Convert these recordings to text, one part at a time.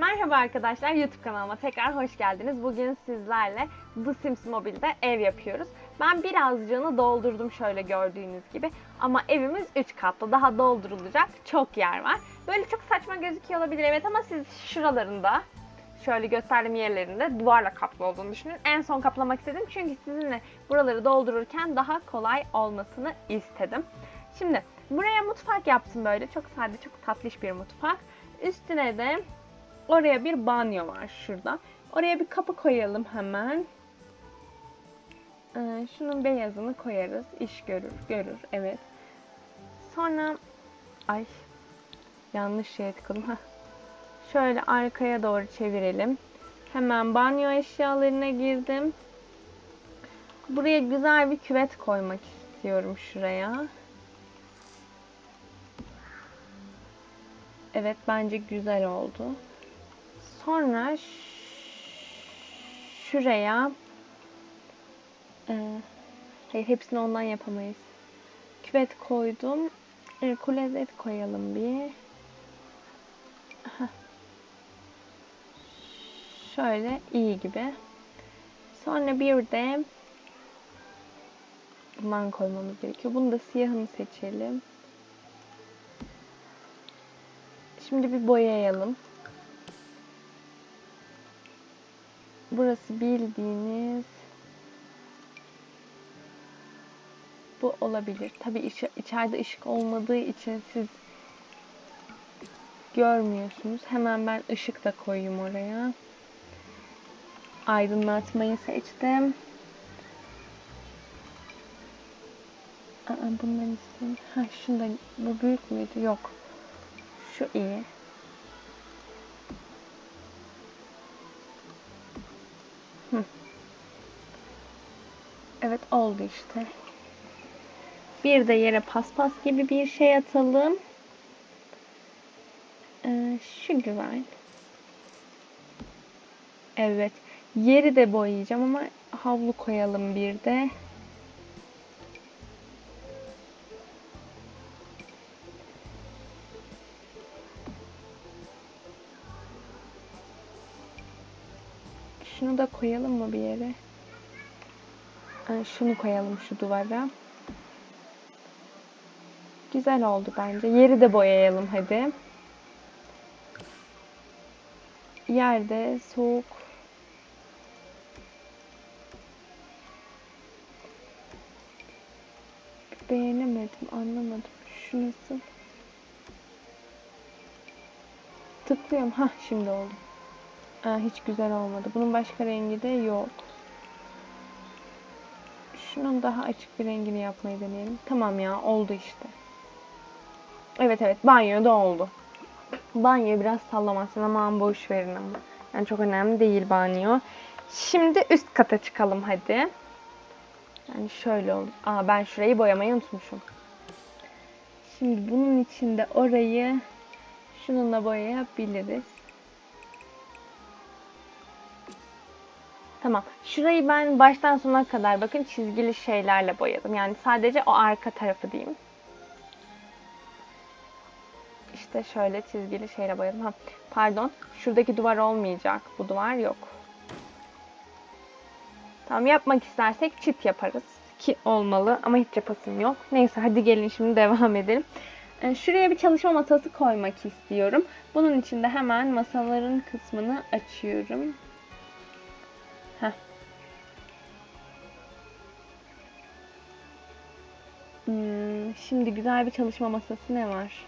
Merhaba arkadaşlar YouTube kanalıma tekrar hoş geldiniz. Bugün sizlerle The Sims Mobile'de ev yapıyoruz. Ben birazcığını doldurdum şöyle gördüğünüz gibi. Ama evimiz 3 katlı. Daha doldurulacak çok yer var. Böyle çok saçma gözüküyor olabilir evet ama siz şuralarında şöyle gösterdiğim yerlerinde duvarla kaplı olduğunu düşünün. En son kaplamak istedim çünkü sizinle buraları doldururken daha kolay olmasını istedim. Şimdi buraya mutfak yaptım böyle. Çok sade, çok tatlış bir mutfak. Üstüne de oraya bir banyo var şurada. Oraya bir kapı koyalım hemen. Ee, şunun beyazını koyarız. İş görür, görür. Evet. Sonra ay yanlış şey tıkladım. Şöyle arkaya doğru çevirelim. Hemen banyo eşyalarına girdim. Buraya güzel bir küvet koymak istiyorum şuraya. Evet bence güzel oldu. Sonra şuraya e, hayır hepsini ondan yapamayız. Küvet koydum. E, klozet koyalım bir. Şöyle iyi gibi. Sonra bir de bundan koymamız gerekiyor. Bunu da siyahını seçelim. Şimdi bir boyayalım. Burası bildiğiniz bu olabilir. Tabii içi- içeride ışık olmadığı için siz görmüyorsunuz. Hemen ben ışık da koyayım oraya. Aydınlatmayı seçtim. Aa, bundan istedim. Ha, şundan, bu büyük müydü? Yok. Şu iyi. Evet oldu işte. Bir de yere paspas gibi bir şey atalım. Ee, şu güzel. Evet. Yeri de boyayacağım ama havlu koyalım bir de. Da koyalım mı bir yere? Ee, şunu koyalım şu duvara. Güzel oldu bence. Yeri de boyayalım hadi. Yerde soğuk. Beğenemedim, anlamadım. Şu nasıl? Tıklıyorum. Ha şimdi oldu. Aa, hiç güzel olmadı. Bunun başka rengi de yok. Şunun daha açık bir rengini yapmayı deneyelim. Tamam ya oldu işte. Evet evet banyoda oldu. Banyoyu biraz sallamazsın ama boş verin ama. Yani çok önemli değil banyo. Şimdi üst kata çıkalım hadi. Yani şöyle olur. Aa ben şurayı boyamayı unutmuşum. Şimdi bunun içinde orayı şununla boyayabiliriz. Tamam. Şurayı ben baştan sona kadar bakın çizgili şeylerle boyadım. Yani sadece o arka tarafı diyeyim. İşte şöyle çizgili şeyle boyadım. Ha, pardon. Şuradaki duvar olmayacak. Bu duvar yok. Tamam yapmak istersek çit yaparız. Ki olmalı ama hiç yapasım yok. Neyse hadi gelin şimdi devam edelim. Ee, Şuraya bir çalışma masası koymak istiyorum. Bunun için de hemen masaların kısmını açıyorum. Hmm, şimdi güzel bir çalışma masası ne var?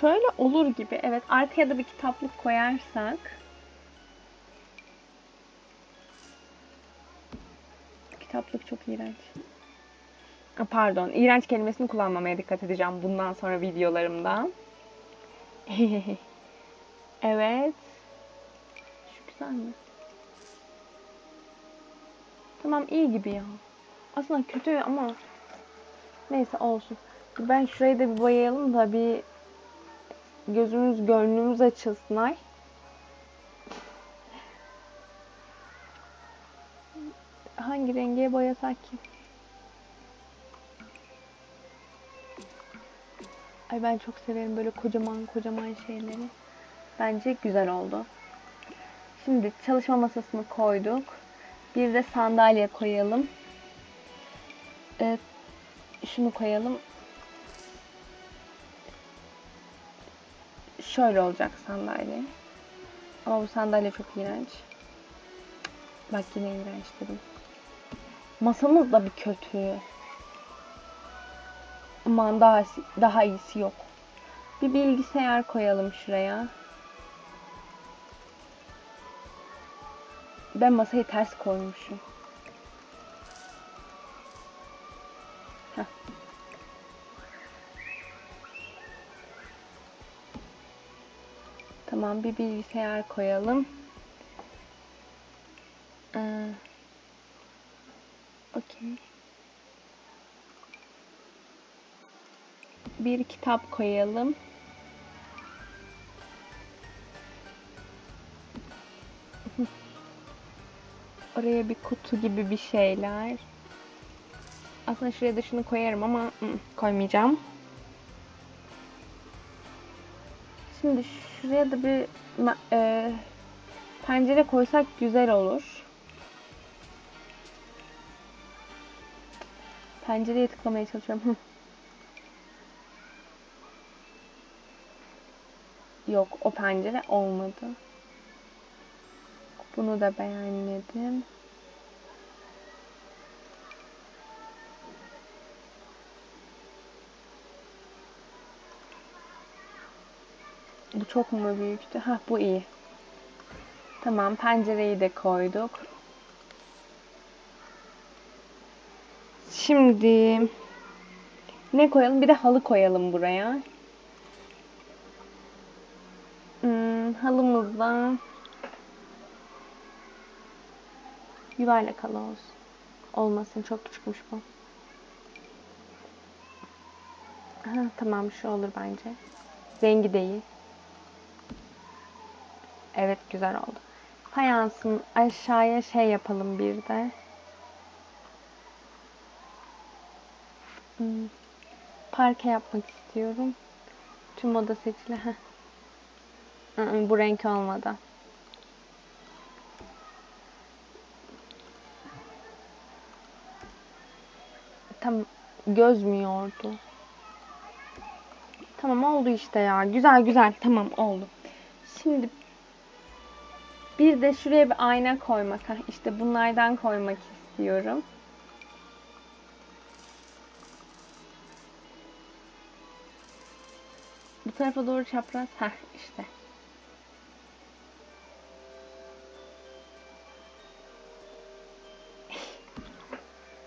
Şöyle olur gibi. Evet, arkaya da bir kitaplık koyarsak. Kitaplık çok iğrenç. Pardon, iğrenç kelimesini kullanmamaya dikkat edeceğim bundan sonra videolarımda. evet. Şu güzel mi? Tamam iyi gibi ya. Aslında kötü ama neyse olsun. Ben şurayı da bir boyayalım da bir gözümüz gönlümüz açılsın ay. Hangi renge boyasak ki? Ay ben çok severim böyle kocaman kocaman şeyleri. Bence güzel oldu. Şimdi çalışma masasını koyduk. Bir de sandalye koyalım. Evet, şunu koyalım. Şöyle olacak sandalye. Ama bu sandalye çok iğrenç. Bak yine iğrenç dedim. Masamız da bir kötü. Aman daha, daha iyisi yok. Bir bilgisayar koyalım şuraya. Ben masayı ters koymuşum. Tamam bir bilgisayar koyalım. Ee, Okey. Bir kitap koyalım. Oraya bir kutu gibi bir şeyler. Aslında şuraya da şunu koyarım ama koymayacağım. Şimdi şuraya da bir e, pencere koysak güzel olur. Pencereye tıklamaya çalışıyorum. Yok o pencere olmadı. Bunu da beğenmedim. Bu çok mu büyüktü? Hah bu iyi. Tamam pencereyi de koyduk. Şimdi ne koyalım? Bir de halı koyalım buraya. Hmm, halımızda yuvarlak halı olsun. Olmasın çok küçükmüş bu. Ha, tamam şu olur bence. Rengi değil. Evet güzel oldu. Fayansın aşağıya şey yapalım bir de. Hmm, Parke yapmak istiyorum. Tüm oda seçili. Bu renk olmadı. Tam göz mü yordu? Tamam oldu işte ya. Güzel güzel. Tamam oldu. Şimdi bir de şuraya bir ayna koymak. İşte bunlardan koymak istiyorum. Bu tarafa doğru çapraz. Heh işte.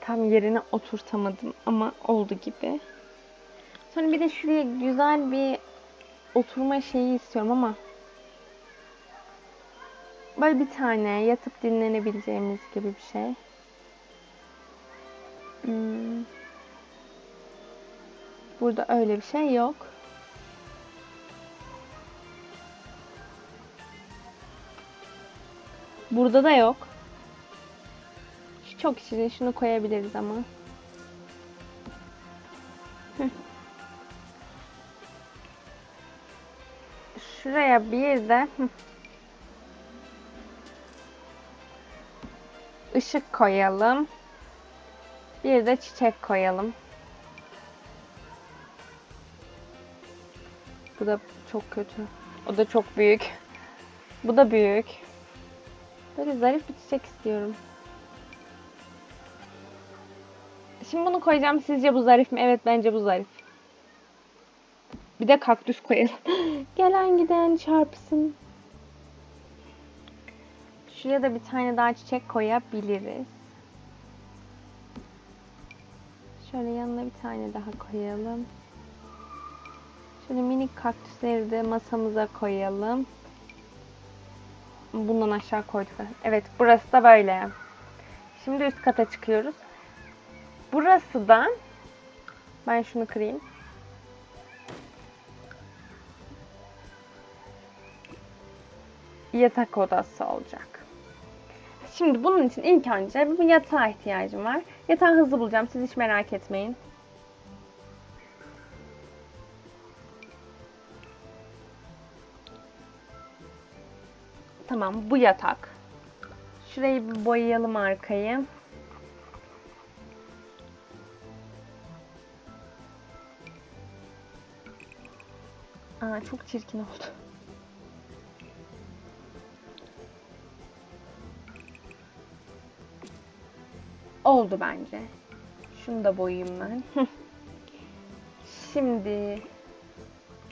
Tam yerine oturtamadım ama oldu gibi. Sonra bir de şuraya güzel bir oturma şeyi istiyorum ama böyle bir tane yatıp dinlenebileceğimiz gibi bir şey. Hmm. Burada öyle bir şey yok. Burada da yok. Çok şirin. Şunu koyabiliriz ama. Şuraya bir de ışık koyalım. Bir de çiçek koyalım. Bu da çok kötü. O da çok büyük. Bu da büyük. Böyle zarif bir çiçek istiyorum. Şimdi bunu koyacağım. Sizce bu zarif mi? Evet bence bu zarif. Bir de kaktüs koyalım. Gelen giden çarpsın. Şuraya da bir tane daha çiçek koyabiliriz. Şöyle yanına bir tane daha koyalım. Şöyle minik kaktüsleri de masamıza koyalım. Bundan aşağı koyduk. Evet burası da böyle. Şimdi üst kata çıkıyoruz. Burası da ben şunu kırayım. Yatak odası olacak. Şimdi bunun için ilk önce bir yatağa ihtiyacım var. Yatağı hızlı bulacağım. Siz hiç merak etmeyin. Tamam bu yatak. Şurayı bir boyayalım arkayı. Aa, çok çirkin oldu. Oldu bence. Şunu da boyayayım ben. Şimdi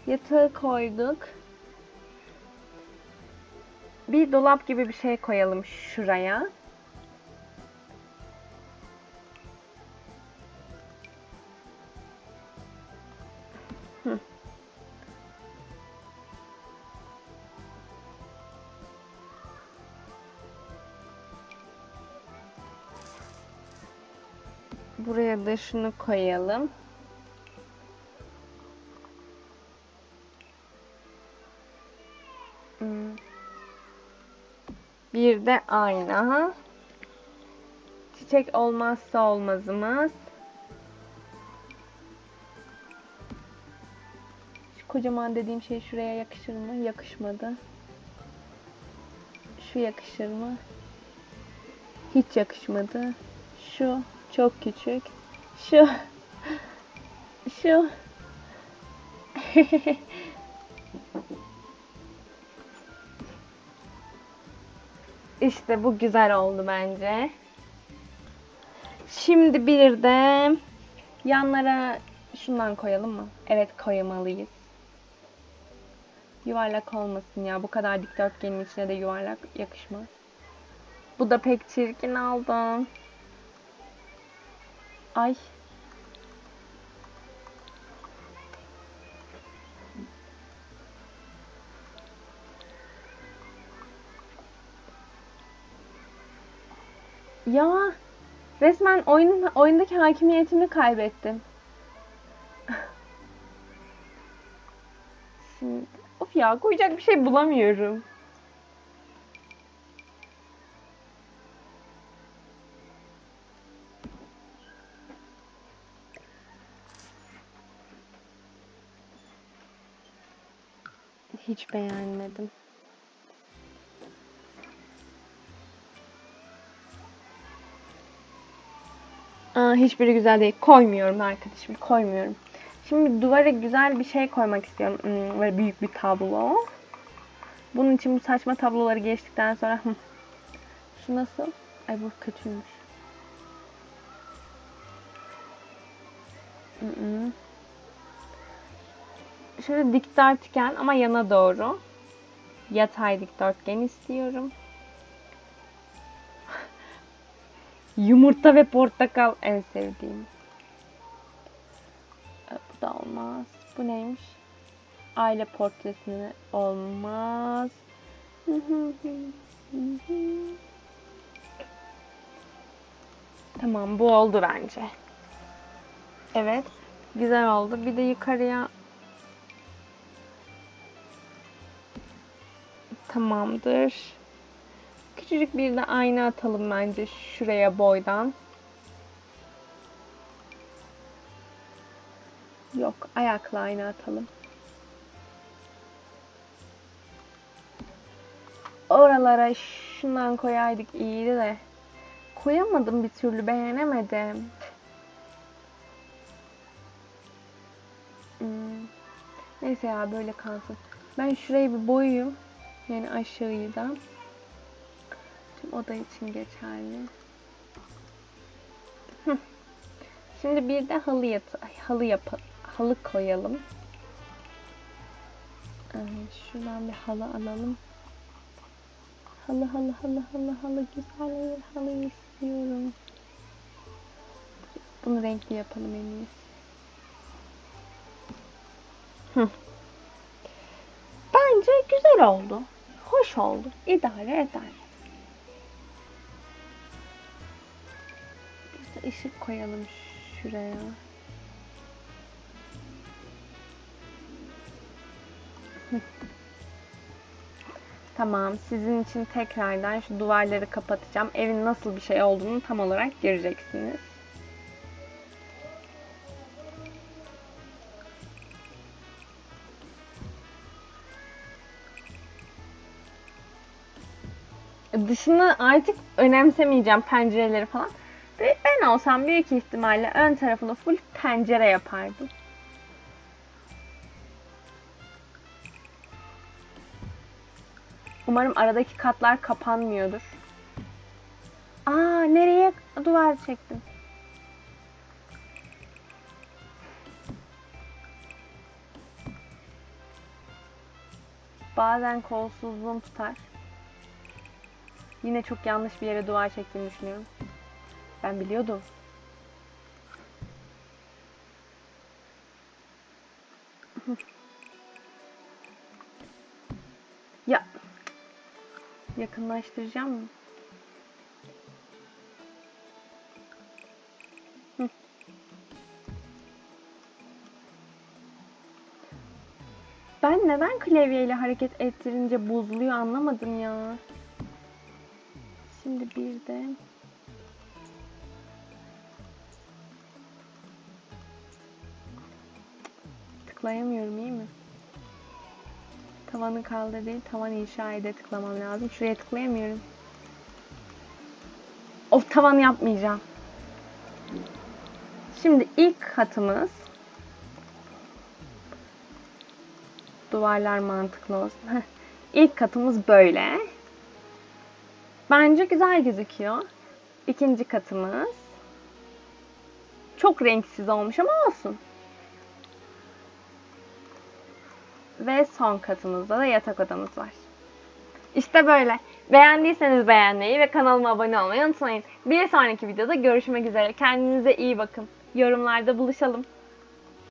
yatağı koyduk. Bir dolap gibi bir şey koyalım şuraya. Da şunu koyalım. Hmm. Bir de ayna. Çiçek olmazsa olmazımız. Şu kocaman dediğim şey şuraya yakışır mı? Yakışmadı. Şu yakışır mı? Hiç yakışmadı. Şu çok küçük. Şu. Şu. İşte bu güzel oldu bence. Şimdi bir de yanlara şundan koyalım mı? Evet koymalıyız. Yuvarlak olmasın ya. Bu kadar dikdörtgenin içine de yuvarlak yakışmaz. Bu da pek çirkin oldu. Ay. Ya resmen oyunun oyundaki hakimiyetimi kaybettim. Şimdi of ya koyacak bir şey bulamıyorum. Hiç beğenmedim. Aa, hiçbiri güzel değil. Koymuyorum arkadaşım. Koymuyorum. Şimdi duvara güzel bir şey koymak istiyorum. Hmm, böyle büyük bir tablo. Bunun için bu saçma tabloları geçtikten sonra şu nasıl? Ay bu kötüymüş. Hı. Şöyle dikdörtgen ama yana doğru. Yatay dikdörtgen istiyorum. Yumurta ve portakal en sevdiğim. E, Bu da olmaz. Bu neymiş? Aile portresini olmaz. tamam bu oldu bence. Evet. Güzel oldu. Bir de yukarıya Tamamdır. Küçücük bir de ayna atalım bence şuraya boydan. Yok, ayakla ayna atalım. Oralara şundan koyaydık iyiydi de. Koyamadım bir türlü, beğenemedim. Hmm. Neyse ya böyle kalsın. Ben şurayı bir boyayayım. Yani aşağıyı da. Tüm oda için geçerli. Şimdi bir de halı yatı, ay, halı yapalım. Halı koyalım. Evet, şuradan bir halı alalım. Halı halı halı halı halı güzel bir halı istiyorum. Bunu renkli yapalım en iyisi. Bence güzel oldu. Hoş oldu. İdare eder. Bir ışık koyalım şuraya. Tamam, sizin için tekrardan şu duvarları kapatacağım. Evin nasıl bir şey olduğunu tam olarak göreceksiniz. Dışını artık önemsemeyeceğim pencereleri falan. Ve ben olsam büyük ihtimalle ön tarafını full pencere yapardım. Umarım aradaki katlar kapanmıyordur. Aa nereye duvar çektim? Bazen kolsuzluğum tutar. Yine çok yanlış bir yere duvar çektiğimi düşünüyorum. Ben biliyordum. ya yakınlaştıracağım mı? Ben neden klavyeyle hareket ettirince bozuluyor anlamadım ya. Şimdi bir de tıklayamıyorum iyi mi? Tavanı kaldır değil, tavan inşa ede tıklamam lazım. Şuraya tıklayamıyorum. Of tavan yapmayacağım. Şimdi ilk katımız duvarlar mantıklı olsun. İlk katımız böyle. Bence güzel gözüküyor. İkinci katımız. Çok renksiz olmuş ama olsun. Ve son katımızda da yatak odamız var. İşte böyle. Beğendiyseniz beğenmeyi ve kanalıma abone olmayı unutmayın. Bir sonraki videoda görüşmek üzere. Kendinize iyi bakın. Yorumlarda buluşalım.